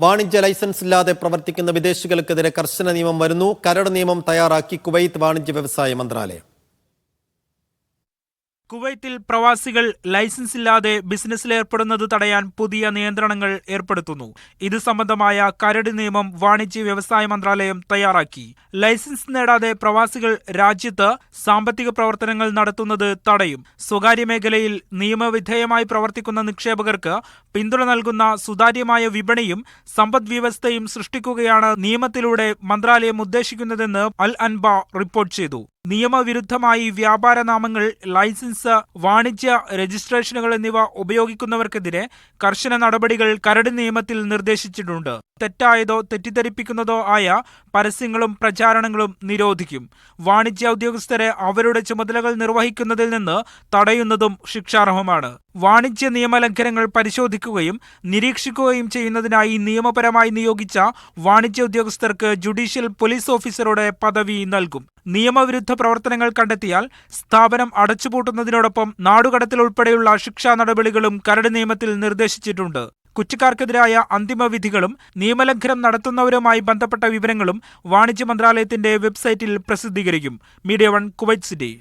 വാണിജ്യ ലൈസൻസ് ഇല്ലാതെ പ്രവർത്തിക്കുന്ന വിദേശികൾക്കെതിരെ കർശന നിയമം വരുന്നു. കരട് നിയമം തയ്യാറാക്കി കുവൈത്ത് വാണിജ്യ വ്യവസായ മന്ത്രാലയം. കുവൈത്തിൽ പ്രവാസികൾ ലൈസൻസ് ഇല്ലാതെ ബിസിനസ്സിൽ ഏർപ്പെടുന്നത് തടയാൻ പുതിയ നിയന്ത്രണങ്ങൾ ഏർപ്പെടുത്തുന്നു. ഇത് സംബന്ധമായ കരട് നിയമം വാണിജ്യ വ്യവസായ മന്ത്രാലയം തയ്യാറാക്കി. ലൈസൻസ് നേടാതെ പ്രവാസികൾ രാജ്യത്ത് സാമ്പത്തിക പ്രവർത്തനങ്ങൾ നടത്തുന്നത് തടയും. സ്വകാര്യ മേഖലയിൽ നിയമവിധേയമായി പ്രവർത്തിക്കുന്ന നിക്ഷേപകർക്ക് പിന്തുണ നൽകുന്ന സുതാര്യമായ വിപണിയും സമ്പദ്വ്യവസ്ഥയും സൃഷ്ടിക്കുകയാണ് നിയമത്തിലൂടെ മന്ത്രാലയം ഉദ്ദേശിക്കുന്നതെന്ന് അൽ അൻബ റിപ്പോർട്ട് ചെയ്തു. നിയമവിരുദ്ധമായി വ്യാപാര നാമങ്ങൾ ലൈസൻസ് വാണിജ്യ രജിസ്ട്രേഷനുകൾ എന്നിവ ഉപയോഗിക്കുന്നവർക്കെതിരെ കർശന നടപടികൾ കരട് നിയമത്തിൽ നിർദ്ദേശിച്ചിട്ടുണ്ട്. തെറ്റായതോ തെറ്റിദ്ധരിപ്പിക്കുന്നതോ ആയ പരസ്യങ്ങളും പ്രചാരണങ്ങളും നിരോധിക്കും. വാണിജ്യ ഉദ്യോഗസ്ഥരെ അവരുടെ ചുമതലകൾ നിർവഹിക്കുന്നതിൽ നിന്ന് തടയുന്നതും ശിക്ഷാർഹമാണ് വാണിജ്യ നിയമലംഘനങ്ങൾ പരിശോധിക്കുകയും നിരീക്ഷിക്കുകയും ചെയ്യുന്നതിനായി നിയമപരമായി നിയോഗിച്ച വാണിജ്യ ഉദ്യോഗസ്ഥർക്ക് ജുഡീഷ്യൽ പോലീസ് ഓഫീസറുടെ പദവി നൽകും. നിയമവിരുദ്ധ പ്രവർത്തനങ്ങൾ കണ്ടെത്തിയാൽ സ്ഥാപനം അടച്ചുപൂട്ടുന്നതിനോടൊപ്പം നാടുകടത്തിൽ ഉൾപ്പെടെയുള്ള ശിക്ഷാ നടപടികളും കരട് നിയമത്തിൽ നിർദ്ദേശിച്ചിട്ടുണ്ട്. കുറ്റക്കാർക്കെതിരായ അന്തിമവിധികളും നിയമലംഘനം നടത്തുന്നവരുമായി ബന്ധപ്പെട്ട വിവരങ്ങളും വാണിജ്യ മന്ത്രാലയത്തിന്റെ വെബ്സൈറ്റിൽ പ്രസിദ്ധീകരിക്കും. Media One Kuwait City.